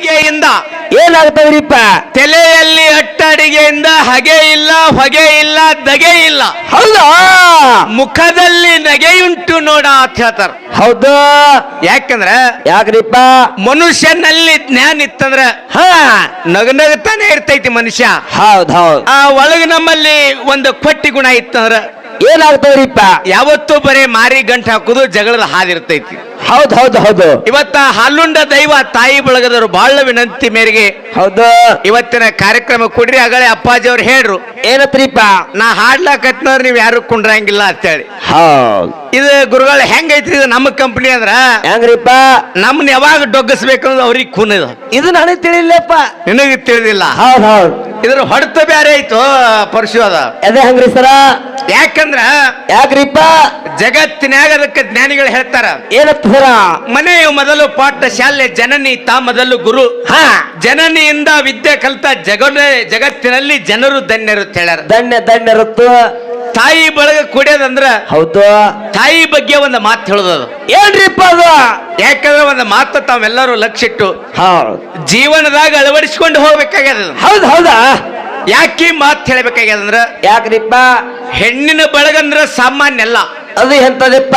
ಅಡಿಗೆಯಿಂದ ಏನಾಗ್ತದ್ರಿಪ್ಪ? ತಲೆಯಲ್ಲಿ ಅಟ್ಟ ಅಡಿಗೆಯಿಂದ ಹಗೆ ಇಲ್ಲ ಹೊಗೆ ಇಲ್ಲ ದಗೆ ಇಲ್ಲ. ಹೌದಾ? ಮುಖದಲ್ಲಿ ನಗೆಯುಂಟು ನೋಡ ಅಂತ ಹೇಳ್ತಾರ. ಹೌದು? ಯಾಕಂದ್ರ ಯಾಕ್ರಿಪ್ಪ? ಮನುಷ್ಯನಲ್ಲಿ ಜ್ಞಾನ ಇತ್ತಂದ್ರ ನಗ ನಗತಾನೆ ಇರ್ತೈತಿ ಮನುಷ್ಯ. ಹೌದ್ ಹೌದ್. ಆ ಒಳಗ ನಮ್ಮಲ್ಲಿ ಒಂದು ಕೊಟ್ಟಿ ಗುಣ ಇತ್ತಂದ್ರ ಏನಾಗ್ತದ್ರಿಪ್ಪ ಯಾವತ್ತೂ ಬರೀ ಮಾರಿ ಗಂಟು ಹಾಕುದು ಜಗಳದ ಹಾದಿರ್ತೈತಿ. ಹೌದ್ ಹೌದ್ ಹೌದು. ಇವತ್ತ ಹಾಲುಂಡ ದೈವ ತಾಯಿ ಬಳಗದವರು ಬಹಳ ವಿನಂತಿ ಮೇರೆಗೆ ಹೌದು. ಇವತ್ತಿನ ಕಾರ್ಯಕ್ರಮ ಕೊಡ್ರಿ ಅಗಳೆ ಅಪ್ಪಾಜಿ ಅವ್ರು ಹೇಳ್ರು. ಏನತ್ರಿಪ್ಪ ನಾ ಹಾಡ್ಲಾಕತ್ನವ್ರು ನೀವ್ ಯಾರು ಕುಂಡ್ರಂಗಿಲ್ಲ ಅಂತೇಳಿ. ಹೌದ್. ಇದು ಗುರುಗಳು ಹೆಂಗೈತ್ರಿ ಇದು ನಮ್ಮ ಕಂಪನಿ ಅಂದ್ರ? ಹೆಂಗ್ರಿಪ್ಪ ನಮ್ನ ಯಾವಾಗ ಡೊಗ್ಗಿಸ್ಬೇಕು ಅನ್ನೋದು ಅವ್ರಿಗೆ ಖೂನ್ ಇದು. ಇದು ನನಗೆ ತಿಳಿಲ್ಲಪ್ಪ ನಿನಗೆ ತಿಳಿದಿಲ್ಲ? ಹೌದ್ ಹೌದ್. ಇದ್ರ ಹೊಡೆತ ಬ್ಯಾರೆ ಐತು ಪರಶು ಅದ. ಅದೇ ಹಂಗ್ರಿ ಸರ? ಯಾಕಂದ್ರ ಯಾಕ್ರಿಪ್ಪ? ಜಗತ್ತಿನ್ಯಾಗ ಅದಕ್ಕೆ ಜ್ಞಾನಿಗಳು ಹೇಳ್ತಾರ. ಏನತ್ತ ಸರ? ಮನೆಯ ಮೊದಲು ಪಾಠ ಶಾಲೆ ಜನನಿ ತಾ ಮೊದಲು ಗುರು. ಹಾ. ಜನನಿಯಿಂದ ವಿದ್ಯೆ ಕಲಿತ ಜಗ ಜಗತ್ತಿನಲ್ಲಿ ಜನರು ಧನ್ಯರು ಹೇಳ ಹೇಳ್ಯಾರ. ಧನ್ಯ ದಂಡ ಇರುತ್ತು ತಾಯಿ ಬಳಗ ಕುಡಿಯೋದಂದ್ರ ಹೌದು. ತಾಯಿ ಬಗ್ಗೆ ಒಂದು ಮಾತು ಹೇಳೋದು ಏನ್ರಿಪ್ಪ ಅದು? ಯಾಕಂದ್ರೆ ಒಂದು ಮಾತು ತಾವೆಲ್ಲರೂ ಲಕ್ಷಿಟ್ಟು ಹೌದು ಜೀವನದಾಗ ಅಳವಡಿಸ್ಕೊಂಡು ಹೋಗ್ಬೇಕಾಗ್ಯದ ಹೌದು ಹೌದ್ ಹೌದಾ? ಯಾಕೆ ಮಾತು ಹೇಳ್ಬೇಕಾಗ್ಯದಂದ್ರ ಯಾಕ್ರಿಪ್ಪ? ಹೆಣ್ಣಿನ ಬಳಗಂದ್ರ ಸಾಮಾನ್ಯ ಅಲ್ಲ. ಅದು ಎಂತದಪ್ಪ?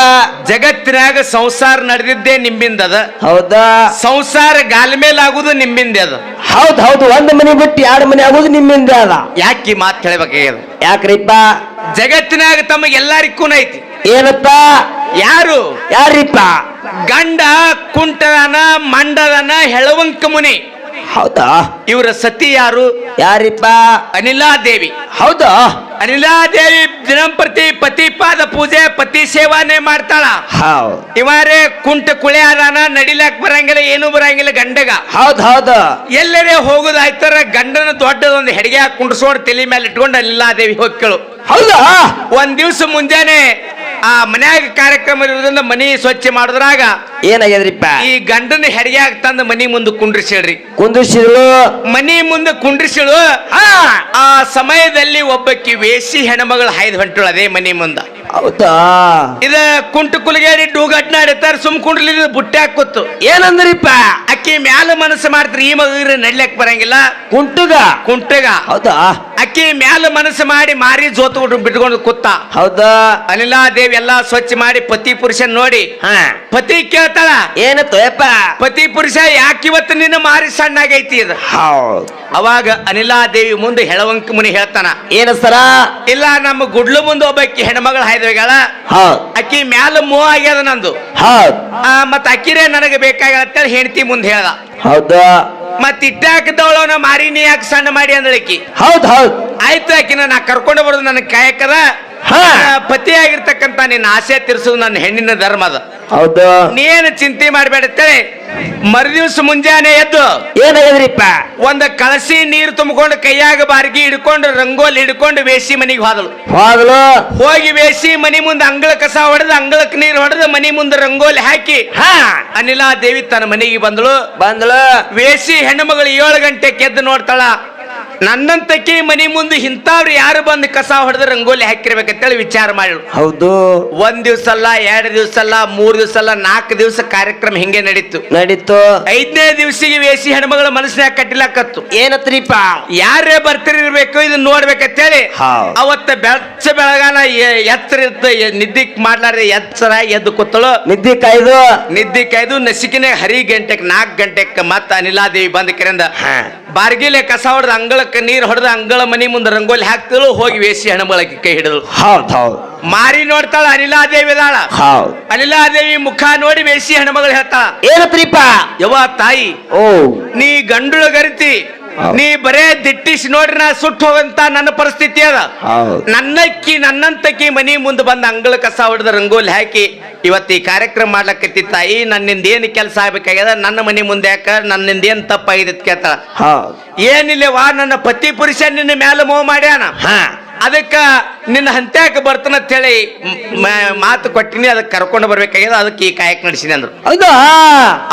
ಜಗತ್ತಿನಾಗ ಸಂಸಾರ ನಡೆದಿದ್ದೇ ನಿಮ್ಮಿಂದ ಅದ. ಹೌದಾ? ಸಂಸಾರ ಗಾಲ ಮೇಲೆ ಆಗುದು ನಿಮ್ಮಿಂದ ಅದ. ಹೌದ್ ಹೌದು ಒಂದ್ ಮನೆ ಬಿಟ್ಟು ಎರಡು ಮನೆ ಆಗುದು ನಿಮ್ಮಿಂದ ಅದ. ಯಾಕೆ ಮಾತು ಕೇಳ್ಬೇಕಾಗ್ಯದ ಯಾಕ್ರಿಪ್ಪ? ಜಗತ್ತಿನಾಗ ತಮಗೆ ಎಲ್ಲರಿಗೂ ಐತಿ. ಏನಪ್ಪ? ಯಾರು? ಯಾರಿಪ್ಪ? ಗಂಡ ಕುಂಟದನ ಮಂಡದನ ಹೆಳವಂಕ ಮುನಿ. ಹೌದಾ? ಇವರ ಸತಿ ಯಾರು? ಯಾರಿಪ್ಪ? ಅನಿಲಾದೇವಿ. ಹೌದಾ? ಅನಿಲಾದೇವಿ ದಿನಂಪ್ರತಿ ಪತಿ ಪಾದ ಪೂಜೆ ಪತಿ ಸೇವಾನೆ ಮಾಡ್ತಾಳ. ಹೌದು ಇವರೇ ಕುಂಟ ಕುಳೆ ಅದಾನ ನಡಿಲಾಕ್ ಬರಂಗಿಲ್ಲ ಏನು ಬರಂಗಿಲ್ಲ ಗಂಡಗ. ಹೌದ್ ಹೌದು. ಎಲ್ಲರೇ ಹೋಗುದಾಯ್ತಾರ ಗಂಡನ ದೊಡ್ಡದೊಂದು ಹೆಡಿಗೆ ಹಾಕಿ ಕುಂಡ್ಸೋಡ್ ತಲೆ ಮೇಲೆ ಇಟ್ಕೊಂಡು ಅನಿಲಾದೇವಿ ದೇವಿ ಹೌದಾ? ಒಂದ್ ದಿವ್ಸ ಮುಂಜಾನೆ ಆ ಮನ್ಯಾಗ ಕಾರ್ಯಕ್ರಮ ಇರೋದ್ರಿಂದ ಮನಿ ಸ್ವಚ್ಛ ಮಾಡಿದ್ರಾಗ ಏನಾಗ್ಯದ್ರಿಪ್ಪ? ಈ ಗಂಡನ ಹೆಡಿಗ್ಯಾಗ ತಂದು ಮನಿ ಮುಂದೆ ಕುಂಡ್ರಿಸಿಳ್ರಿ ಕುಂದಿಸಿದ್ರು ಮನಿ ಮುಂದೆ ಕುಂಡ್ರಿಸಿಳು ಆ ಸಮಯದಲ್ಲಿ ಒಬ್ಬಕ್ಕಿ ವೇಸಿ ಹೆಣ್ಮಗಳು ಹಾಯ್ದು ಹೊಂಟಳು ಅದೇ ಮನಿ ಮುಂದ. ಹೌದಾ? ಇದ ಕುಂಟು ಕುಲಿಗೇಡಿ ಡೂಗಟ್ನ ಹಿಡಿತಾರ ಸುಮ್ ಕುಂಡ್ಲಿ ಬುಟ್ಟಿ ಹಾಕುತ್ತು ಏನಂದ್ರಿಪ್ಪ? ಅಕ್ಕಿ ಮ್ಯಾಲ ಮನಸ್ಸು ಮಾಡ್ತಾರೆ ಈ ಮಗ ನಡ್ಲಕ್ ಬರಂಗಿಲ್ಲ. ಕುಂಟುಗ? ಕುಂಟಗ. ಹೌದಾ? ಅಕ್ಕಿ ಮ್ಯಾಲ ಮನಸ್ಸು ಮಾಡಿ ಮಾರಿ ಜೋತು ಬಿಟ್ಕೊಂಡು ಕುತ್ತ ಹೌದಾ? ಅನಿಲಾ ದೇವಿ ಎಲ್ಲಾ ಸ್ವಚ್ಛ ಮಾಡಿ ಪತಿ ಪುರುಷನ್ ನೋಡಿ. ಹಾ. ಪತಿ ಕೇಳ್ತಾಳ? ಏನು ತೋಯಪ್ಪ? ಪತಿ ಪುರುಷ ಯಾಕೆ ಇವತ್ತು ನಿನ್ನ ಮಾರಿ ಸಣ್ಣಾಗೈತಿ ಇದು? ಹೌದು. ಅವಾಗ ಅನಿಲಾದೇವಿ ಮುಂದೆ ಹೆಳವಂಕ ಮುನಿ ಹೇಳ್ತಾನ. ಏನ ಸರ? ಇಲ್ಲ ನಮ್ಮ ಗುಡ್ಲು ಮುಂದೆ ಒಬ್ಬಕ್ಕಿ ಹೆಣ್ಮಗಳು ಹೌದ್. ಅಕ್ಕಿ ಮ್ಯಾಲ ಮೋ ಆಗ್ಯದ ನಂದು. ಹೌದ್. ಆ, ಮತ್ ಅಕ್ಕಿರೇ ನನಗೆ ಬೇಕಾಗತ್ತ ಹೆಂಡತಿ ಮುಂದೆ ಹೇಳ ಹೌದಾ? ಮತ್ ಇಟ್ಟಾಕದವಳು ನಾ ಮಾರಿ ನೀ ಯಾಕೆ ಸಣ್ಣ ಮಾಡಿ ಅಂದಳಕ್ಕಿ ಹೌದ್ ಹೌದ್. ಆಯ್ತು ಆಕಿನ ನಾ ಕರ್ಕೊಂಡು ಬರೋದು ನನ್ನ ಕಾಯಕದ. ಹಾ. ಆಗಿರ್ತಕ್ಕಂತ ನಿನ್ನ ಆಸೆ ತೀರಿಸೋದು ನನ್ನ ಹೆಣ್ಣಿನ ಧರ್ಮ ಅದ. ಹೌದು. ನೀನು ಚಿಂತೆ ಮಾಡಬೇಡ ಅಂತೇಳಿ ಮರುದಿವ್ಸ ಮುಂಜಾನೆ ಎದ್ದು ಏನಾಗ್ಯದ್ರಿಪ್ಪ ಒಂದ ಕಳಸಿ ನೀರು ತುಂಬಿಕೊಂಡು ಕೈಯಾಗ ಬಾರ್ಗಿ ಹಿಡ್ಕೊಂಡು ರಂಗೋಲಿ ಹಿಡ್ಕೊಂಡು ವೇಸಿ ಮನಿಗೆ ಹೋದಳು. ಹೋದಳು? ಹೋಗಿ ವೇಸಿ ಮನಿ ಮುಂದೆ ಅಂಗಳ ಕಸ ಹೊಡೆದು ಅಂಗಳಕ್ಕೆ ನೀರು ಹೊಡೆದು ಮನಿ ಮುಂದೆ ರಂಗೋಲಿ ಹಾಕಿ ಹಾ. ಅನಿಲಾ ದೇವಿ ತನ್ನ ಮನೆಗೆ ಬಂದಳು. ಬಂದಳು. ವೇಸಿ ಹೆಣ್ಣು ಮಗಳು ಏಳು ಗಂಟೆ ಕೆದ್ದು ನೋಡ್ತಾಳ. ನನ್ನಂತಕಿ ಮನಿ ಮುಂದೆ ಇಂಥವ್ರು ಯಾರು ಬಂದು ಕಸ ಹೊಡೆದು ರಂಗೋಲಿ ಹಾಕಿರ್ಬೇಕಂತೇಳಿ ವಿಚಾರ ಮಾಡಿಳು ಹೌದು. ಒಂದ್ ದಿವ್ಸ ಅಲ್ಲ ಎರಡು ದಿವ್ಸ ಅಲ್ಲ ಮೂರ್ ದಿವ್ಸ ಅಲ್ಲ ನಾಲ್ಕು ದಿವ್ಸ ಕಾರ್ಯಕ್ರಮ ಹಿಂಗೆ ನಡೀತು. ನಡೀತು. ಐದನೇ ದಿವಸಿಗೆ ವೇಸಿ ಹೆಣ್ಮಗಳ ಮನಸ್ಸಿನಾಗ ಕಟ್ಟಿಲಾಕತ್ತು ಏನತ್ರೀಪ ಯಾರೇ ಬರ್ತಿರ್ಬೇಕು ಇದನ್ನ ನೋಡ್ಬೇಕಂತೇಳಿ ಹೇಳಿ ಅವತ್ತ ಬೆಳಚ ಬೆಳಗಾನ ಎತ್ತರ ನಿದ್ದಿ ಮಾಡ್ಲಾರ ಎತ್ತರ ಎದ್ದು ಕೂತಳು. ನಿದ್ದಿ ಕಾಯ್ದು. ನಿದ್ದಿ ಕಾಯ್ದು ನಸಿಕಿನ ಹರಿ ಗಂಟೆಕ್ ನಾಲ್ಕು ಗಂಟೆಕ್ ಮತ್ತ ಅನಿಲಾದೇವಿ ಬಂದ ಕಿರಂದ. ಬಾರ್ಗಿಲೆ ಕಸ ಹೊಡೆದ ಅಂಗಳಕ್ಕೆ ನೀರ್ ಹೊಡೆದ ಅಂಗಳ ಮನಿ ಮುಂದೆ ರಂಗೋಲಿ ಹಾಕ್ತಳು ಹೋಗಿ ವೇಸಿ ಹೆಣ್ಮಳಕ್ಕೆ ಕೈ ಹಿಡಿದಳು ಹೌದ್ ಹೌದ್. ಮಾರಿ ನೋಡ್ತಾಳ ಅನಿಲಾದೇವಿ ಹೌದು. ಅನಿಲಾ ಅನಿಲಾದೇವಿ ಮುಖ ನೋಡಿ ವೇಸಿ ಹೇಳ್ತಾ ಹೇಳ್ತಾಳ. ಪ್ರೀಪಾ? ಯವ್ವ ತಾಯಿ ಓ. ನೀ ಗಂಡುಳ ಗರಿತಿ. ನೀ ಬರೇ ದಿಟ್ಟಿಸಿ ನೋಡ್ರಿ ನಾ ಸುಟ್ಟು ಹೋಗಂತ ನನ್ನ ಪರಿಸ್ಥಿತಿ ಅದ. ನನ್ನಕ್ಕಿ ನನ್ನಂತಕಿ ಮನಿ ಮುಂದೆ ಬಂದ ಅಂಗಳ ಕಸ ಹೊಡೆದ ರಂಗೋಲಿ ಹಾಕಿ ಇವತ್ತು ಈ ಕಾರ್ಯಕ್ರಮ ಮಾಡ್ಲಕ್ಕತ್ತಿ ತಾಯಿ ನನ್ನಿಂದ ಏನು ಕೆಲಸ ಆಗ್ಬೇಕಾಗ್ಯದ? ನನ್ನ ಮನಿ ಮುಂದೆ ಯಾಕ? ನನ್ನಿಂದ ಏನ್ ತಪ್ಪಾಗಿದೆ ಅಂತ ಕೇಳ್ತಾಳ? ಹೌದ್. ಏನಿಲ್ಲ ವಾ ನನ್ನ ಪತಿ ಪುರುಷ ನಿನ್ನ ಮೇಲೆ ಮೋಹ ಮಾಡ್ಯಾನ? ಹಾ. ಅದಕ್ಕ ನಿನ್ನ ಹಂತ್ಯಾಕ ಬರ್ತಾನ ಹೇಳಿ ಮಾತು ಕೊಟ್ಟಿನಿ ಅದಕ್ಕೆ ಕರ್ಕೊಂಡು ಬರ್ಬೇಕಾಗ್ಯದ ಅದಕ್ಕೆ ಈ ಕಾಯಕ್ ನಡೆಸಿನಿ ಅಂದ್ರು. ಹೌದಾ.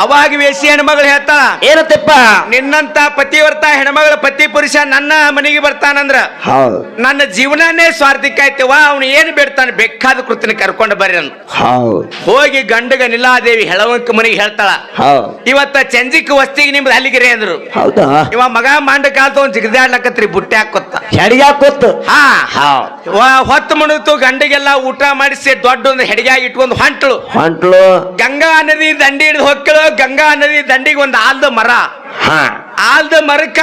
ಅವಾಗ ವೇಸಿ ಹೆಣ್ಮಗಳು ಹೇಳ್ತಾಳ ಏನತ್ತಪ್ಪ? ನಿನ್ನಂತ ಪತಿವರ್ತ ಹೆಣ್ಮಗಳ ಪತಿ ಪುರುಷ ನನ್ನ ಮನೆಗೆ ಬರ್ತಾನಂದ್ರ. ಹೌದು. ನನ್ನ ಜೀವನನೇ ಸ್ವಾರ್ಥಿಕ ಆಯ್ತವ ಅವನು ಏನ್ ಬೇಡ್ತಾನೆ ಬೇಕಾದ ಕೃತಿನ ಕರ್ಕೊಂಡು ಬರ್ರಿ ಅಂದ್ರು. ಹೌದು. ಹೋಗಿ ಗಂಡಗ ನಿಲಾದೇವಿ ಹೆಳವಂಕ ಮನೆಗೆ ಹೇಳ್ತಾಳ ಹೌದು. ಇವತ್ತ ಚಂಜಿಕ್ ವಸ್ತಿಗೆ ನಿಮ್ದು ಅಲ್ಲಿಗಿರಿ ಅಂದ್ರು. ಹೌದಾ? ಇವ ಮಗ ಮಾಂಡ ಕಾಲ್ತ ಒಂದ್ ಜಿಗದಾಡ್ಲಕತ್ರಿ ಬುಟ್ಟಿ ಹಾಕೊತ್ತ. ಹೆಡಿಗೆ ಹಾಕೋತ್ ಹಾ. ಹೊತ್ತು ಮುಣಿತು ಗಂಡಿಗೆಲ್ಲ ಊಟ ಮಾಡಿಸಿ ದೊಡ್ಡ ಒಂದು ಹೆಡಿಗಾಗಿ ಇಟ್ಕೊಂಡು ಹೊಂಟಳು. ಹೊಂಟ್ಳು. ಗಂಗಾ ನದಿ ದಂಡಿ ಹಿಡಿದು ಹೊಕ್ಕಳು ಗಂಗಾ ನದಿ ದಂಡಿಗೆ ಒಂದು ಆಲ್ದ ಮರ. ಆಲ್ದ ಮರಕ.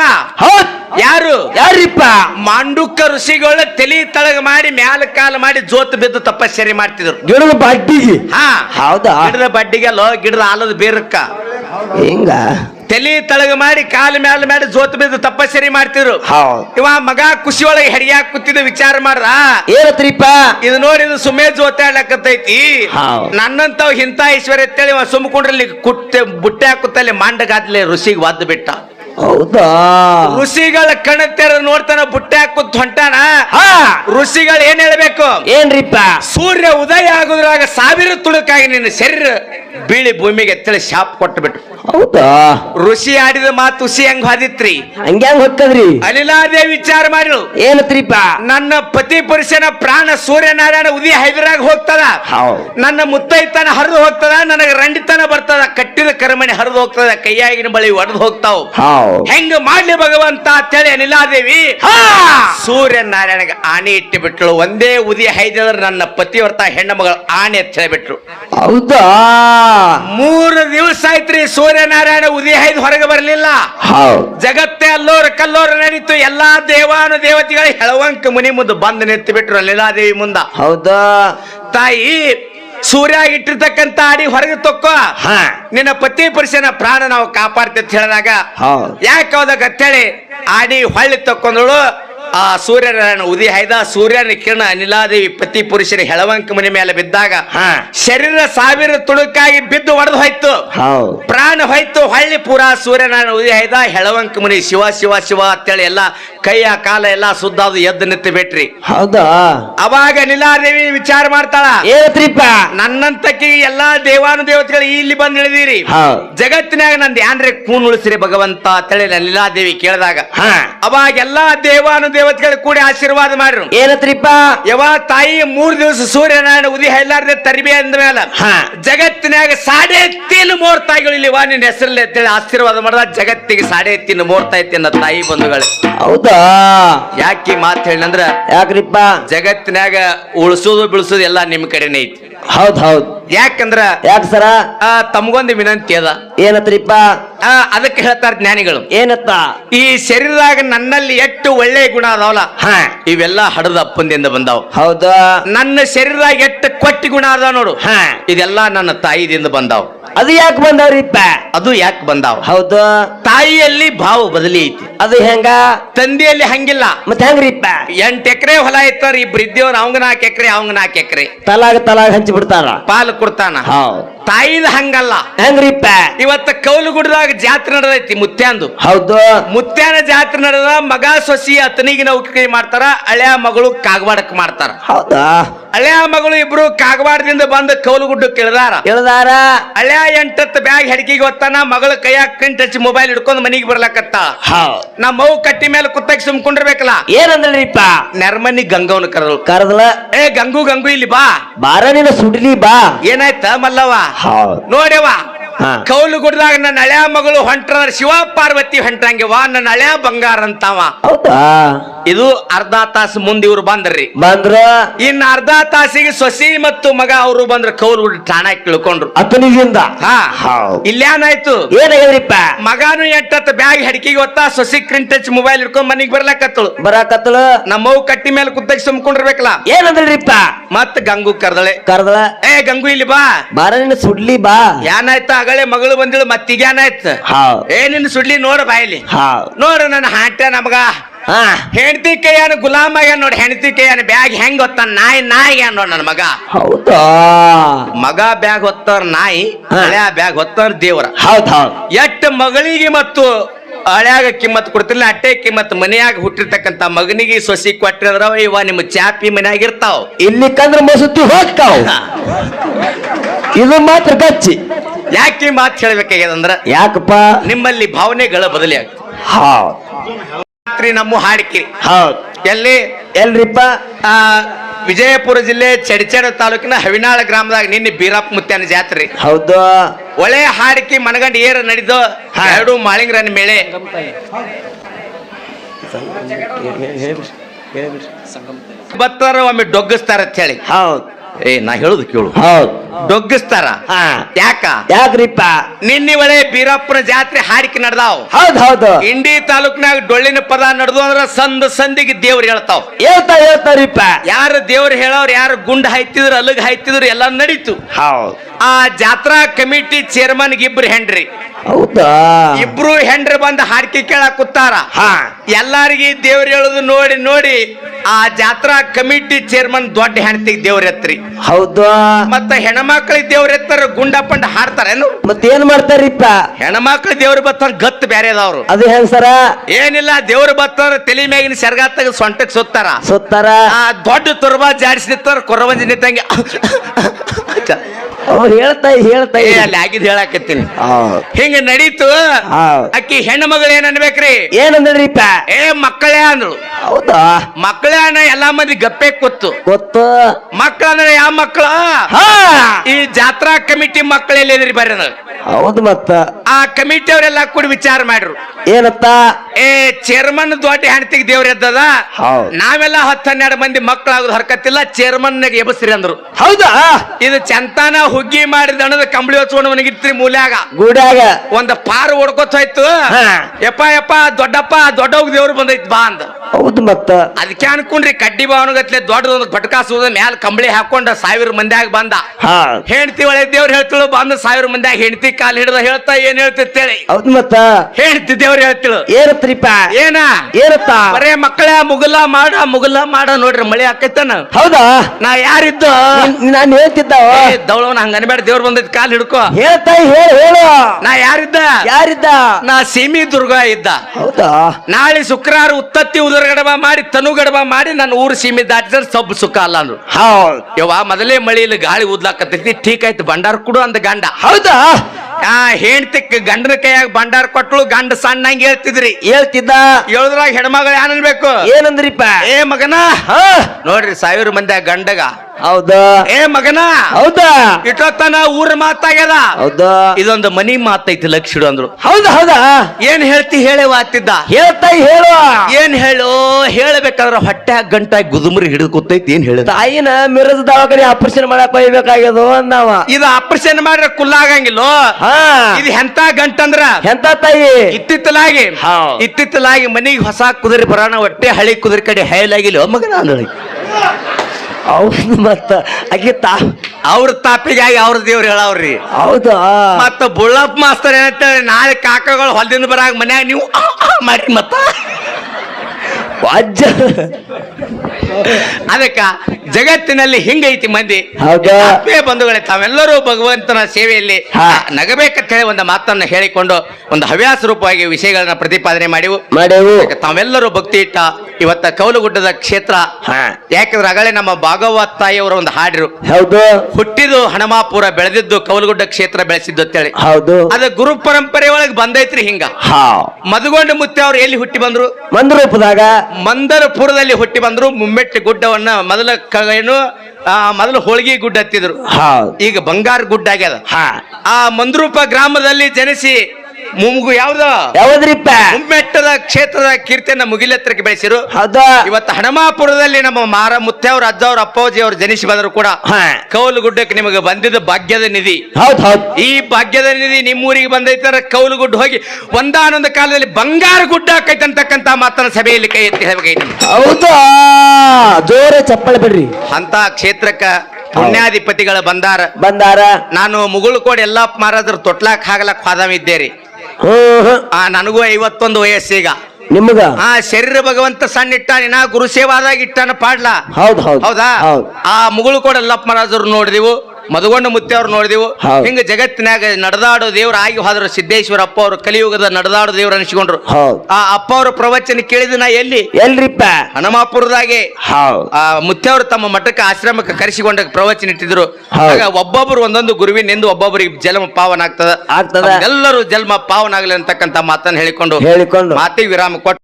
ಯಾರು? ಯಾರಿಪ್ಪ? ಮಾಂಡುಕ್ಕ ಋಷಿಗಳು ತಲಿ ತಳಗ ಮಾಡಿ ಮ್ಯಾಲ ಕಾಲ ಮಾಡಿ ಜೋತ್ ಬಿದ್ದು ತಪಸ್ಸರಿ ಮಾಡ್ತಿದ್ರು. ಗಿಡದ ಬಡ್ಡಿಗೆ? ಹಾ. ಹೌದಾ? ಗಿಡದ ಬಡ್ಡಿಗೆಲ್ಲ ಗಿಡದ ಆಲದ ಬೇರಕ್ಕ. ಹಿಂಗ? ತಲಿ ತಳಗ ಮಾಡಿ ಕಾಲ ಮ್ಯಾಲ ಮಾಡಿ ಜೋತ್ ಬಿದ್ದು ತಪಸ್ಸರಿ ಮಾಡ್ತಿದ್ರು. ಇವ ಮಗ ಖುಷಿ ಒಳಗೆ ಹೆಡಿಯಾಕ ಕೂತಿದ್ದ ವಿಚಾರ ಮಾಡ್ರ? ಏನತ್ರಿಪ್ಪ ಇದು ನೋಡಿ ಇದು ಸುಮ್ಮನೆ ಜೋತಾಡ್ಲಕತ್ತೈತಿ. ನನ್ನಂತವ್ ಹಿಂತ ಐಶ್ವರ್ಯ ಅಂತೇಳಿ ಸುಮ್ಕೊಂಡ್ರಲ್ಲಿ ಕುಟ್ಟೆ ಬುಟ್ಟೆ ಹಾಕುತ್ತಲ್ಲಿ ಮಾಂಡಗಾದ್ಲೆ ಋಷಿಗೆ ವಾದ್ ಬಿಟ್ಟ. ಹೌದಾ? ಋಷಿಗಳ ಕಣ ನೋಡ್ತಾನ ಬುಟ್ಟೆ ಹಾಕುತ್ತ ಹೊಂಟಾನ? ಹಾ. ಋಷಿಗಳು ಏನ್ ಹೇಳ್ಬೇಕು? ಏನ್ರಿಪ್ಪ? ಸೂರ್ಯ ಉದಯ ಆಗುದ್ರಾಗ ಸಾವಿರ ತುಳುಕಾಗಿ ನಿನ್ನ ಶರೀರ ಬೀಳಿ ಭೂಮಿಗೆ ಎತ್ತಳಿ ಶಾಪ್ ಕೊಟ್ಟುಬಿಟ್ಟು ಹೌದಾ? ಋಷಿ ಆಡಿದ ಮಾತು ಹುಸಿ ಹೆಂಗ್ ಬಾದಿತ್ರಿ ಹಂಗ್ಯಾಂಗ್ ಹೊಕ್ಕದ್ರಿ? ಅನಿಲಾದೇವಿ ವಿಚಾರ ಮಾಡಿರು. ಏನತ್ರಿಪ್ಪ ನನ್ನ ಪತಿ ಪುರುಷನ ಪ್ರಾಣ ಸೂರ್ಯನಾರಾಯಣ ಉದಯ ಹೈದರಾಗ ಹೋಗ್ತದ. ಹೌದು. ನನ್ನ ಮುತ್ತೈತನ ಹರಿದು ಹೋಗ್ತದ ನನಗೆ ರಂಡಿತನ ಬರ್ತದ ಕಟ್ಟಿದ ಕರಮಣಿ ಹರಿದು ಹೋಗ್ತದ ಕೈಯಾಗಿನ ಬಳಿ ಒಡೆದು ಹೋಗ್ತಾವ್. ಹೌದು. ಹೆಂಗ ಮಾಡ್ಲಿ ಭಗವಂತ ಅಂತೇಳಿ ಅನಿಲಾದೇವಿ? ಹಾ! ಆನೆ ಇಟ್ಟು ಬಿಟ್ಳು ಒಂದೇ ಉದಯ ಹೈದ್ರ ನನ್ನ ಪತಿ ಪತಿವರ್ತ ಹೆಣ್ಣ ಮಗಳ ಆನೆ ಅಂತ ಹೇಳಿಬಿಟ್ರು ಹೌದಾ? ಮೂರು ದಿವಸ ಆಯ್ತ್ರಿ ಸೂರ್ಯನಾರಾಯಣ ಉದಯ ಹೈದು ಹೊರಗೆ ಬರಲಿಲ್ಲ. ಜಗತ್ತೇ ಅಲ್ಲೋರ್ ಕಲ್ಲೋರ್ ನಡೀತು. ಎಲ್ಲಾ ದೇವಾನು ದೇವತೆಗಳ ಹೆಳವಂಕ ಮುನಿ ಮುಂದೆ ಬಂದು ನಿಂತು ಬಿಟ್ರು ಲೀಲಾದೇವಿ ಮುಂದ. ಹೌದಾ. ತಾಯಿ ಸೂರ್ಯ ಇಟ್ಟಿರ್ತಕ್ಕಂತ ಅಡಿ ಹೊರಗೆ ತೊಕ್ಕ. ಹಾ. ನಿನ್ನ ಪತಿ ಪುರುಷನ ಪ್ರಾಣ ನಾವು ಕಾಪಾಡ್ತೇವೆ ಹೇಳಿದಾಗ. ಯಾಕೆ ಹೋದಾಗ ಅಂತೇಳಿ ಆಡಿ ಹೊಳ್ಳಿ ತಕ್ಕೊಂದಳು ಆ ಸೂರ್ಯನಾರಾಯಣ ಉದಿ ಹೈದ ಸೂರ್ಯನ ಕಿರಣ ಅನಿಲಾದೇವಿ ಪತಿ ಪುರುಷರ ಹೆಳವಂಕ ಮನೆ ಮೇಲೆ ಬಿದ್ದಾಗ ಹಾ. ಶರೀರ ಸಾವಿರ ತುಳುಕಾಗಿ ಬಿದ್ದು ಒಡೆದು ಹೋಯ್ತು. ಪ್ರಾಣ ಹೋಯ್ತು ಹೊಳ್ಳಿ ಪೂರಾ ಸೂರ್ಯನಾರಾಯಣ ಉದಿ ಹೈದ ಹೆಳವಂಕ ಮುನಿ ಶಿವ ಶಿವ ಶಿವ ಅಂತೇಳಿ ಎಲ್ಲ ಕೈಯ ಕಾಲ ಎಲ್ಲ ಸುದ್ದಾದು ಎದ್ದು ನಿಂತು ಬಿಟ್ರಿ. ಹೌದಾ? ಅವಾಗ ಅನಿಲಾದೇವಿ ವಿಚಾರ ಮಾಡ್ತಾಳ ಏತ್ರಿಪ್ಪ ನನ್ನಂತಕಿ ಎಲ್ಲಾ ದೇವಾನು ದೇವತೆಗಳು ಇಲ್ಲಿ ಬಂದು ಇಳಿದಿರಿ ಜಗತ್ತಿನಾಗ ನಂದು ಯಾನ್ರೆ ಕೂನ್ ಉಳಿಸ್ರಿ ಭಗವಂತ ಅಂತೇಳಿ ಅನಿಲಾದೇವಿ ಕೇಳಿದಾಗ ಹಾ. ಅವಾಗ ಎಲ್ಲಾ ದೇವಾನು ದೇವತೆಗಳು ಕೂಡಿ ಆಶೀರ್ವಾದ ಮಾಡ್ರು. ಏನತ್ರಿಪ್ಪ? ಯಾವ ತಾಯಿ ಮೂರ್ ದಿವಸ ಸೂರ್ಯನಾರಾಯಣ ಉದಿ ಹೈಲಾರ್ದೆ ತರಬಿ ಅಂದ ಮೇಲೆ ಹಾ. ಜಗತ್ತಿನಾಗ ಸಾಡೆ ತೀನ್ ಮೂರ್ತಾಯಿಗಳು ಇಲ್ಲಿ ವಾ ನಿನ್ನ ಹೆಸರಲ್ಲಿ ಅಂತೇಳಿ ಆಶೀರ್ವಾದ ಮಾಡ್ದ ಜಗತ್ತಿಗೆ ಸಾಡೆ ತೀನ್ ಮೂರ್ತಾಯ್ತಿ ಅನ್ನೋ ತಾಯಿ ಬಂಧುಗಳು. ಹೌದಾ? ಯಾಕೆ ಮಾತು ಹೇಳಂದ್ರ ಯಾಕ್ರಿಪ್ಪ? ಜಗತ್ತಿನಾಗ ಉಳಿಸೋದು ಬಿಳಿಸೋದು ಎಲ್ಲ ನಿಮ್ ಕಡೆನೇ ಐತಿ. ಹೌದ್ ಹೌದ್. ಯಾಕಂದ್ರ? ಯಾಕ ಸರ? ಆ, ತಮ್ಗೊಂದು ವಿನಂತಿ ಅದ. ಏನತ್ರಿಪ್ಪ? ಅದಕ್ಕೆ ಹೇಳ್ತಾರೆ ಜ್ಞಾನಿಗಳು. ಏನತ್ತ? ಈ ಶರೀರದಾಗ ನನ್ನಲ್ಲಿ ಎಷ್ಟು ಒಳ್ಳೆ ಗುಣ ಅದಾವಲ್ಲ ಹಾ. ಇವೆಲ್ಲ ಹಡದ ಅಪ್ಪಂದಿಂದ ಬಂದಾವ. ಹೌದಾ? ನನ್ನ ಶರೀರದಾಗ ಎಷ್ಟು ಕೊಟ್ಟಿ ಗುಣ ಅದಾವ ನೋಡು. ಹಾ. ಇದೆಲ್ಲ ನನ್ನ ತಾಯಿದಿಂದ ಬಂದಾವ. ಅದು ಯಾಕೆ ಬಂದಾವ್ರಿ ಅದು ಯಾಕೆ ಬಂದಾವ? ಹೌದಾ? ತಾಯಿಯಲ್ಲಿ ಭಾವ ಬದಲಿ ಐತಿ. ಅದು ಹೆಂಗ? ತಂದೆಯಲ್ಲಿ ಹಂಗಿಲ್ಲ. ಮತ್ತೆ ಹೆಂಗ್ರಿಪ್ಪ ಎಂಟ್ ಎಕರೆ ಹೊಲ ಇತ್ತಾರ ಇಬ್ರು ಇದ್ದೇವ್ರ ಅವಂಗ ನಾಲ್ಕು ಎಕರೆ ಅವಂಗ ನಾಲ್ಕು ಎಕರೆ. ತಲಾಗ ತಲಾಗ ಹಂಚಿ ಬಿಡ್ತಾರ. ಪಾಲು ಕೊಡ್ತಾನ. ಹೌದ್. ತಾಯಿದ ಹಂಗಲ್ಲ. ಹೆಂಗ್ರಿಪ್ಪ ಇವತ್ತ ಕೌಲುಗುಡ್ದಾಗ ಜಾತ್ರೆ ನಡೆದೈತಿ ಮುತ್ಯಾಂದು. ಹೌದು. ಮುತ್ಯಾನ ಜಾತ್ರೆ ನಡೆದ ಮಗ ಸೊಸಿ ಅತನಿಗೆ ನೌಕರಿ ಮಾಡ್ತಾರ ಹಳೆಯ ಮಗಳು ಕಾಗವಾಡಕ್ ಮಾಡ್ತಾರ. ಹೌದಾ? ಹಳೆಯ ಮಗಳು ಇಬ್ರು ಕಾಗವಾಡದಿಂದ ಬಂದು ಕೌಲುಗುಡ್ಡಕ್ಕೆ ಕೆಳದಾರ. ಇಳ್ದಾರ ಹಳೆಯ ಎಂಟತ್ತು ಬ್ಯಾಗ್ ಹೆಡ್ಕಿಗೆ ಹೊತ್ತಾನ ಮಗಳ ಕೈಯಾಗ ಕಣ್ ಹಚ್ಚಿ ಮೊಬೈಲ್ ಹಿಡ್ಕೊಂಡು ಮನಿಗೆ ಬರ್ಲಾಕತ್ತ. ಹೌದ್. ನಮ್ಮ ಮಗು ಕಟ್ಟಿ ಮೇಲೆ ಕುತ್ತಾಗಿ ಸುಮ್ಕೊಂಡಿರ್ಬೇಕಲ್ಲ? ಏನಂದ್ರಿಪ್ಪ ನೆರ್ಮನಿ ಗಂಗವನ ಕರದ್ಲು ಕರೆದಲ ಏ ಗಂಗು ಗಂಗು ಇಲ್ಲಿ ಬಾ. ಬಾರ ನೀನು ಸುಡ್ಲಿ ಬಾ. ಏನಾಯ್ತ ಮಲ್ಲವ ನೋಡ್ಯವ. ಕೌಲು ಗುಡ್ದಾಗ ನನ್ನ ಹಳೆಯ ಮಗಳು ಹೊಂಟ್ರ ಶಿವ ಪಾರ್ವತಿ ಹೊಂಟ್ರಂಗೆ ವಾ ನನ್ನ ಹಳೆಯ ಬಂಗಾರ ಅಂತಾವ. ಹೌದಾ? ಇದು ಅರ್ಧ ತಾಸು ಮುಂದೆ ಇವ್ರು ಬಂದ್ರಿ. ಬಂದ್ರ? ಇನ್ ಅರ್ಧ ತಾಸಿಗೆ ಸೊಸಿ ಮತ್ತು ಮಗ ಅವರು ಬಂದ್ರ ಕೌಲು ಗುಡ್ ಠಾಣಕ್ಕೆ ಇಳ್ಕೊಂಡ್ರು ಅತನಿಗಿಂದ? ಹಾ. ಹೌದ್. ಇಲ್ಲೇನಾಯ್ತು? ಏನಾಗ್ಯದ್ರಿಪ್ಪ? ಮಗಾನು ಎಟ್ಟತ್ತ ಬ್ಯಾಗ್ ಹಡಕಿಗೆ ಹೊತ್ತ ಸೊಸಿ ಕ್ರಿಂಟ್ ಟಚ್ ಮೊಬೈಲ್ ಹಿಡ್ಕೊಂಡ್ ಮನಿಗ್ ಬರ್ಲಾಕತ್ತಳು. ಬರಾಕತ್ತಳು? ನಮ್ಮವ್ ಕಟ್ಟಿ ಮೇಲೆ ಕುತ್ತಾಗ ಸುಮ್ಕೊಂಡಿರ್ಬೇಕಲ್ಲ. ಏನಂದ್ರಿಪ್ಪ? ಮತ್ ಗಂಗು ಕರ್ದಳೆ. ಕರ್ದಳ? ಏ ಗಂಗು ಇಲ್ಲಿ ಬಾ. ಬಾರ ಸುಡ್ಲಿ ಬಾ. ಏನಾಯ್ತ? ಅಗಳೇ ಮಗಳು ಬಂದಿಳು ಮತ್ತಿಗ್ಯಾನ ಏನಾಯ್ತು ಹೌದ್ ಏ ನಿನ್ನ ಸುಡ್ಲಿ ನೋಡ ಬಾಯಲ್ಲಿ. ನೋಡು ನನ್ನ ಹಾಟ ನಮಗ. ಹಾ. ಹೆಂಡತಿ ಕೈಯಾನ ಗುಲಾಮ ಆಗ್ಯಾನ ನೋಡಿ ಹೆಂಡತಿ ಕೈಯಾನ ಬ್ಯಾಗ್ ಹೆಂಗ್ ಹೊತ್ತ ನಾಯಿ ನಾಯಿ ಆಗ್ಯಾನ ನೋಡ್ ನನ್ನ ಮಗ. ಹೌದಾ? ಮಗ ಬ್ಯಾಗ್ ಹೊತ್ತವ್ರ ನಾಯಿ ಹಳೆ ಬ್ಯಾಗ್ ಹೊತ್ತವ್ರ ದೇವ್ರ. ಹೌದ್ ಹೌದ್. ಮಗಳಿಗೆ ಮತ್ತು ಹಳ್ಯಾಗ ಕಿಮ್ಮತ್ ಕೊಡ್ತಿಲ್ಲ ಅಟ್ಟೆ ಕಿಮ್ಮತ್ ಮನೆಯಾಗ ಹುಟ್ಟಿರ್ತಕ್ಕಂತ ಮಗನಿಗೆ ಸೊಸಿ ಕೊಟ್ಟಿದ್ರ ಇವ ನಿಮ್ಮ ಚಾಪಿ ಮನೆಯಾಗ ಇರ್ತಾವ. ಇಲ್ಲಿ ಕಂದ್ರ ಮಸೂತಿ ಹೋಗ್ತಾವ್. ಇದು ಮಾತ್ರ ಗಚ್ಚಿ. ಯಾಕೆ ಮಾತು ಹೇಳ್ಬೇಕಾಗ್ಯದಂದ್ರ ಯಾಕಪ್ಪ ನಿಮ್ಮಲ್ಲಿ ಭಾವನೆಗಳ ಬದಲಿ ಆಗ್ತದೆ ಹೌದ್ ರಾತ್ರಿ ನಮ್ಮ ಹಾಡಿಕಿರಿ ಹೌದ್ ಎಲ್ಲಿ ಎಲ್ರಿಪ್ಪ ಆ, ವಿಜಯಪುರ ಜಿಲ್ಲೆ ಚಡಿಚೇಡ ತಾಲೂಕಿನ ಹವಿನಾಳ ಗ್ರಾಮದಾಗ ನಿನ್ನೆ ಬೀರಪ್ಪ ಮುತ್ಯಾನ ಜಾತ್ರೆ ಹೌದು ಒಳ್ಳೆ ಹಾಡಿಕೆ ಮನಗಂಡ ಏರ ನಡೆದು ಹಾ. ಎರಡು ಮಾಳಿಂಗ್ರನ್ ಮೇಳೆ ಒಮ್ಮೆ ಡೊಗ್ಗಿಸ್ತಾರ ಅಂತ ಹೇಳಿ ಹೌದ್ ಏ ನಾ ಹೇಳುದು ಕೇಳು. ಹೌದು. ಡೊಗ್ಗಿಸ್ತಾರ? ಹಾ. ಯಾಕ? ಯಾಕ್ರಿಪ್ಪ? ನಿನ್ನೆ ಒಳ್ಳೆ ಬೀರಪ್ಪನ ಜಾತ್ರೆ ಹಾಡಿಕೆ ನಡ್ದಾವ್. ಹೌದ್ ಹೌದು. ಇಂಡಿ ತಾಲೂಕ್ನಾಗ ಡೊಳ್ಳಿನ ಪದ ನಡೆದು ಅಂದ್ರ ಸಂದ ಸಂದಿಗೆ ದೇವ್ರು ಹೇಳ್ತಾವ್. ಹೇಳ್ತಾ ಹೇಳ್ತಾರಿಪ್ಪ ಯಾರು ದೇವ್ರು ಹೇಳೋರು ಯಾರು ಗುಂಡ್ ಹಾಯ್ತಿದ್ರು ಅಲ್ಲಿಗೆ ಹಾಯ್ತಿದ್ರು ಎಲ್ಲ ನಡೀತು. ಹೌದು. ಆ ಜಾತ್ರಾ ಕಮಿಟಿ ಚೇರ್ಮನ್ ಇಬ್ರು ಹೆಂಡ್ರಿ. ಹೌದಾ? ಇಬ್ರು ಹೆಂಡ್ರಿ ಬಂದ ಹಾಡ್ಕಿ ಕೇಳಕ್ ಕೂತಾರ. ಹಾ. ಎಲ್ಲಾರಿಗೆ ದೇವ್ರು ಹೇಳುದು ನೋಡಿ ನೋಡಿ ಆ ಜಾತ್ರಾ ಕಮಿಟಿ ಚೇರ್ಮನ್ ದೊಡ್ಡ ಹೆಂಡತಿಗೆ ದೇವ್ರ ಎತ್ರಿ. ಹೌದಾ? ಮತ್ತ ಹೆಣ್ಮಕ್ಳಿಗೆ ದೇವ್ರ ಎತ್ತರ ಗುಂಡ ಪಂಡ ಹಾಡ್ತಾರೇನು ಮತ್ತೇನ್ ಮಾಡ್ತಾರಿಪ್ಪ ಹೆಣ್ಮಕ್ಳು ದೇವ್ರ ಬತ್ತ ಗತ್ ಬೇರೆ ಅದಾವ್ರು. ಅದು ಹೆಂಗ್ ಸರ? ಏನಿಲ್ಲ ದೇವ್ರ ಬತ್ತಾರ ತಲೆ ಮ್ಯಾಗಿನ ಸೆರಗಾತ್ತಾಗ ಸೊಂಟಕ್ ಸುತ್ತಾರ. ಸುತ್ತಾರ? ಆ ದೊಡ್ಡ ತುರ್ಬಾ ಜಾಡಿಸಿ ನಿತ್ತಾರ ಕೊರವಂಜಿ ನಿತ್ತಂಗೆ ಅವ್ರು ಹೇಳ್ತಾ ಹೇಳ್ತಾ ಅಲ್ಲಿ ಆಗಿದ್ ಹೇಳಾಕತ್ತೀನಿ. ಹೌದ್ ಹಿಂಗ ನಡೀತು ಅಕ್ಕಿ ಹೆಣ್ಣು ಮಗಳು ಏನ್ ಅನ್ಬೇಕ್ರಿ ಏನಂದ್ರಿ ಏ ಮಕ್ಕಳೇ ಅಂದ್ರು. ಹೌದಾ? ಮಕ್ಕಳೇ ಅನ್ನ ಎಲ್ಲಾ ಮಂದಿ ಗಪ್ಪೆ ಕೊತ್ತು ಗೊತ್ತು. ಮಕ್ಕಳ ಅಂದ್ರೆ ಯಾವ ಮಕ್ಕಳ ಹಾ. ಈ ಜಾತ್ರಾ ಕಮಿಟಿ ಮಕ್ಕಳೆಲ್ಲ ಇದ್ರಿ ಬರ್ರಿ ಹೌದು ಮತ್ತ. ಆ ಕಮಿಟಿ ಅವರೆಲ್ಲ ಕೂಡಿ ವಿಚಾರ ಮಾಡ್ರು. ಏನತ್ತ? ಏ ಚೇರ್ಮನ್ ದೊಡ್ಡ ಹೆಣ್ತಿಗೆ ದೇವ್ರ ಎದ್ದದ? ನಾವೆಲ್ಲ ಹತ್ತು ಹನ್ನೆರಡು ಮಂದಿ ಮಕ್ಕಳಾಗೋದು ಹರ್ಕತ್ತಿಲ್ಲ ಚೇರ್ಮನ್ ಎಬಸ್ರಿ ಅಂದ್ರು. ಹೌದಾ? ಇದು ಚಂತಾನ ಹುಗ್ಗಿ ಮಾಡಿದ ಅಣ್ಣದ ಕಂಬಳಿ ಹೊಚ್ಕೊಂಡು ಮನಗಿತ್ರಿ ಮೂಲ್ಯಾಗ. ಗೂಡ್ಯಾಗ. ಒಂದ್ ಪಾರು ಇತ್ತು. ಯಪ್ಪ ಯಪ್ಪ ದೊಡ್ಡಪ್ಪ ಹೋಗಿ ದೇವ್ರು ಬಂದೈತ್ ಬಾ ಅಂದ ಹೌದು ಮತ್ತ. ಅದಕ್ಕೆ ಅನ್ಕೊಂಡ್ರಿ ಕಡ್ಡಿ ಬಾವನಗತ್ಲೆ ದೊಡ್ಡದೊಂದು ಪಟಕಾಸ ಮ್ಯಾಲ ಕಂಬಳಿ ಹಾಕೊಂಡ ಸಾವಿರ ಮಂದ್ಯಾಗ ಬಂದ. ಹಾ. ಹೆಂಡತಿ ಒಳ್ಳೆ ದೇವ್ರು ಹೇಳ್ತಿಳು ಬಂದ ಸಾವಿರ ಮಂದ್ಯಾಗ ಹೆಂಡತಿ ಕಾಲ್ ಹಿಡಿದ ಹೇಳ್ತಾ ಏನ್ ಹೇಳ್ತಿತ್ತೇಳಿ? ಹೌದು ಮತ್ತ. ಹೆಂಡತಿ ದೇವ್ರು ಹೇಳ್ತಿಳು. ಏನತ್ರಿಪ ಏನ? ಏನತ್ತ ಬರೇ ಮಕ್ಕಳ ಮುಗುಲ ಮಾಡ ಮುಗುಲ ಮಾಡ ನೋಡ್ರಿ ಮಳೆ ಆಕೈತನ? ಹೌದಾ? ನಾ ಯಾರಿದ್ದು? ನಾನು ಹೇಳ್ತಿದ್ದಾವ ಏ, ದೌಳವನ ಹಂಗ ಅನ್ಬೇಡ ದೇವ್ರ ಬಂದೈತಿ ಕಾಲ್ ಹಿಡ್ಕೋ. ಹೇಳ್ತಾ ಹೇಳು ಹೇಳು. ನಾ ಯಾರಿದ್ದ? ಯಾರಿದ್ದ? ನಾ ಸೀಮಿ ದುರ್ಗ ಇದ್ದ. ಹೌದಾ? ನಾಳೆ ಶುಕ್ರವಾರ ಉತ್ತತ್ತಿ ಉದರ ಗಡಬ ಮಾಡಿ ತನು ಗಡಬ ಮಾಡಿ ನನ್ನ ಊರು ಸೀಮೆ ದಾಟಿದ್ರೆ ಸಬ್ಬು ಸುಖ ಅಲ್ಲ ಅಂದ್ರು. ಹೌದ್. ಯವ್ವ ಮೊದಲೇ ಮಳೆಯಲ್ಲಿ ಗಾಳಿ ಊದ್ಲಾಕತ್ತೈತಿ ಠೀಕ್ ಆಯ್ತು ಭಂಡಾರ ಕೊಡು ಅಂದ ಗಂಡ. ಹೌದಾ? ಆ ಗಂಡನ ಕೈಯಾಗ ಭಂಡಾರ ಕೊಟ್ಟಳು ಗಂಡ ಸಣ್ಣಂಗ್ ಹೇಳ್ತಿದ್ರಿ. ಹೇಳ್ತಿದ್ದ? ಹೇಳುದ್ರಾಗ ಹೆಣ್ಮಗಳು ಏನ್ ಅನ್ಬೇಕು? ಏನಂದ್ರಿಪ್ಪ? ಏ ಮಗನ! ಹಾ? ನೋಡ್ರಿ ಸಾವಿರ ಮಂದಿ ಗಂಡಗ. ಹೌದಾ? ಏ ಮಗನ! ಹೌದಾ? ಇಟ್ಟೊತ್ತನ ಊರ ಮಾತಾಗ್ಯದ. ಹೌದಾ? ಇದೊಂದು ಮನಿ ಮಾತೈತಿ ಲಕ್ಷಿಡು ಅಂದ್ರು. ಹೌದ ಹೌದಾ? ಏನ್ ಹೇಳ್ತಿ ಹೇಳೇ ವಾತಿದ್ದ? ಹೇಳ್ತಾ ಹೇಳು. ಏನ್ ಹೇಳು? ಹೇಳಬೇಕಾದ್ರ ಹೊಟ್ಟೆ ಗಂಟಾಗಿ ಗುದುಮರಿ ಹಿಡಿದು ಕೂತೈತಿ ಏನ್ ಹೇಳ? ತಾಯಿನ ಮಿರಜ್ ದವಾಖಾನೆ ಆಪರೇಷನ್ ಮಾಡಕ್ ಹೋಗ್ಬೇಕಾಗ್ಯದ ಅಂದವ. ಇದು ಆಪರೇಷನ್ ಮಾಡ್ರೆ ಕುಲ್ಲಾಗಂಗಿಲ್ಲೋ? ಹಾ? ಇದು ಎಂತ ಗಂಟಂದ್ರ ಎಂತ ತಾಯಿ? ಇತ್ತಿತ್ತಲಾಗಿ. ಇತ್ತಿತ್ತಲಾಗಿ ಮನೆಗೆ ಹೊಸ ಕುದುರೆ ಬರೋಣ ಒಟ್ಟೆ ಹಳಿ ಕುದುರೆ ಕಡೆ ಹೇಲಾಗಿಲ್ಲ ಮಗನ ಅಂದಳಿ ಹೌದು ಮತ್ತ ಆಕಿ ತಾ. ಅವ್ರ ತಾಪಿಗಾಗಿ ಅವ್ರ ದೇವ್ರು ಹೇಳವ್ರಿ. ಹೌದಾ? ಮತ್ತ ಬುಳ್ಳಪ್ಪ ಮಾಸ್ತರ್ ಏನಂತ ನಾಳೆ ಕಾಕಗಳು ಹೊಲದಿಂದ ಬರಾಗ ಮನ್ಯಾಗ ನೀವು ಮಾಡಿ ಮತ್ತ. ಅಜ್ಜ ಅದಕ್ಕ ಜಗತ್ತಿನಲ್ಲಿ ಹಿಂಗೈತಿ ಮಂದಿ. ಹೌದಾ? ಆತ್ಮೀಯ ಬಂಧುಗಳೇ ತಾವೆಲ್ಲರೂ ಭಗವಂತನ ಸೇವೆಯಲ್ಲಿ. ನಗಬೇಕಂತ ಹೇಳಿ ಒಂದು ಮಾತನ್ನ ಹೇಳಿಕೊಂಡು ಒಂದು ಹವ್ಯಾಸ ರೂಪವಾಗಿ ವಿಷಯಗಳನ್ನ ಪ್ರತಿಪಾದನೆ ಮಾಡಿವು. ಮಾಡೇವು. ತಾವೆಲ್ಲರೂ ಭಕ್ತಿ ಇಟ್ಟ ಇವತ್ತ ಕೌಲುಗುಡ್ಡದ ಕ್ಷೇತ್ರ. ಹಾ. ಯಾಕಂದ್ರೆ ಅಗಳೇ ನಮ್ಮ ಭಾಗವತ್ ತಾಯಿಯವರ ಒಂದು ಹಾಡಿರು. ಹೌದು. ಹುಟ್ಟಿದ್ದು ಹಣಮಾಪುರ ಬೆಳೆದಿದ್ದು ಕೌಲುಗುಡ್ಡ ಕ್ಷೇತ್ರ ಬೆಳೆಸಿದ್ದು ಅಂತೇಳಿ. ಹೌದು. ಅದ ಗುರು ಪರಂಪರೆ ಒಳಗೆ ಬಂದೈತ್ರಿ ಹಿಂಗ. ಹಾ. ಮದಗೊಂಡ ಮುತ್ತೆ ಅವ್ರು ಎಲ್ಲಿ ಹುಟ್ಟಿ ಬಂದ್ರು? ಮಂದ್ರೂಪದಾಗ. ಮಂದರಪುರದಲ್ಲಿ ಹುಟ್ಟಿ ಬಂದ್ರು ಮುಮ್ಮೆಟ್ಟಿ ಗುಡ್ಡವನ್ನ ಮೊದಲ ಕ- ಏನು ಮೊದಲು ಹೋಳಿಗೆ ಗುಡ್ಡ ಹತ್ತಿದ್ರು. ಈಗ ಬಂಗಾರ ಗುಡ್ಡ ಆಗ್ಯದ. ಹಾ. ಆ ಮಂದ್ರೂಪ ಗ್ರಾಮದಲ್ಲಿ ಜನಿಸಿ ಮುಮ್ಗು ಯಾವ್ದು? ಯಾವ್ದ್ರಿಪ್ಪ? ಮುಮ್ಮೆಟ್ಟದ ಕ್ಷೇತ್ರದ ಕೀರ್ತಿಯನ್ನ ಮುಗಿಲೆತ್ತರಕ್ಕೆ ಬೆಳೆಸಿರು. ಹೌದ? ಇವತ್ತು ಹಣಮಾಪುರದಲ್ಲಿ ನಮ್ಮ ಮಾರ ಮುತ್ತೆಯವ್ರ ಅಜ್ಜ ಅವ್ರ ಅಪ್ಪಾಜಿ ಅವ್ರು ಜನಿಸಿ ಬಂದ್ರು ಕೂಡ ಕೌಲು ಗುಡ್ಡಕ್ಕೆ ನಿಮಗೆ ಬಂದಿದ್ದ ಭಾಗ್ಯದ ನಿಧಿ. ಹೌದ್ ಹೌದ್. ಈ ಭಾಗ್ಯದ ನಿಧಿ ನಿಮ್ಮೂರಿಗೆ ಬಂದೈತರ ಕೌಲು ಗುಡ್ಡ ಹೋಗಿ ಒಂದಾನೊಂದು ಕಾಲದಲ್ಲಿ ಬಂಗಾರ ಗುಡ್ಡ ಆಕೈತೆ ಮಾತನ ಮಾತನ್ನ ಸಭೆಯಲ್ಲಿ ಕೈ ಎತ್ತಿ ಹೇಳಬೇಕೈತಿ ಹೌದಾ? ಜೋರ ಚಪ್ಪಳ ಬಿಡ್ರಿ. ಅಂತ ಕ್ಷೇತ್ರಕ್ಕ ಪುಣ್ಯಾಧಿಪತಿಗಳ ಬಂದಾರ. ಬಂದಾರ. ನಾನು ಮುಗುಳ್ಕೋಡ್ ಎಲ್ಲಾ ಮಾರಾದ್ರೂ ತೊಟ್ಲಾಕ್ ಹಾಗಲಕ್ ಹ್ಮ್. ಆ ನನಗೂ ಐವತ್ತೊಂದು ವಯಸ್ಸೀಗ ನಿಮ್ಗ? ಆ ಶರೀರ ಭಗವಂತ ಸಣ್ಣ ಇಟ್ಟಾನ ಗುರು ಸೇವಾದಾಗ ಇಟ್ಟಾನ ಪಾಡ್ಲಾ? ಹೌದ್ ಹೌದ್. ಹೌದಾ? ಹೌದ್. ಆ ಮುಗುಳು ಕೂಡ ಮಹಾರಾಜರು ನೋಡಿದೆವು ಮದಗೊಂಡ ಮುತ್ತೆ ಅವ್ರು ನೋಡಿದೆವು. ಹೌದ್. ಹಿಂಗ ಜಗತ್ತಿನಾಗ ನಡೆದಾಡೋ ದೇವ್ರ ಆಗಿ ಹೋದ್ರು ಸಿದ್ದೇಶ್ವರ ಅಪ್ಪ ಅವರು ಕಲಿಯುಗದ ನಡೆದಾಡೋ ದೇವ್ರ ಅನಿಸಿಕೊಂಡ್ರು. ಹೌದ್. ಆ ಅಪ್ಪ ಅವರ ಪ್ರವಚನ ಕೇಳಿದ ನಾ ಎಲ್ಲಿ? ಎಲ್ರಿಪ್ಪ ಹನುಮಾಪುರದಾಗೆ. ಹೌದು. ಆ ಮುತ್ತೆಯವರು ತಮ್ಮ ಮಠಕ್ಕೆ ಆಶ್ರಮಕ್ಕೆ ಕರೆಸಿಕೊಂಡ ಪ್ರವಚನ ಇಟ್ಟಿದ್ರು. ಹೌದ್. ಆಗ ಒಬ್ಬೊಬ್ರು ಒಂದೊಂದು ಗುರುವಿನಿಂದ ಒಬ್ಬೊಬ್ಬರಿಗೆ ಜನ್ಮ ಪಾವನ ಆಗ್ತದ. ಆಗ್ತದ. ಎಲ್ಲರೂ ಜನ್ಮ ಪಾವನ ಆಗ್ಲಿ ಅಂತಕ್ಕಂತ ಮಾತನ್ನ ಹೇಳಿಕೊಂಡು ಹೇಳಿಕೊಂಡು. ಮಾತಿಗೆ ವಿರಾಮ ಕೊಟ್ಟು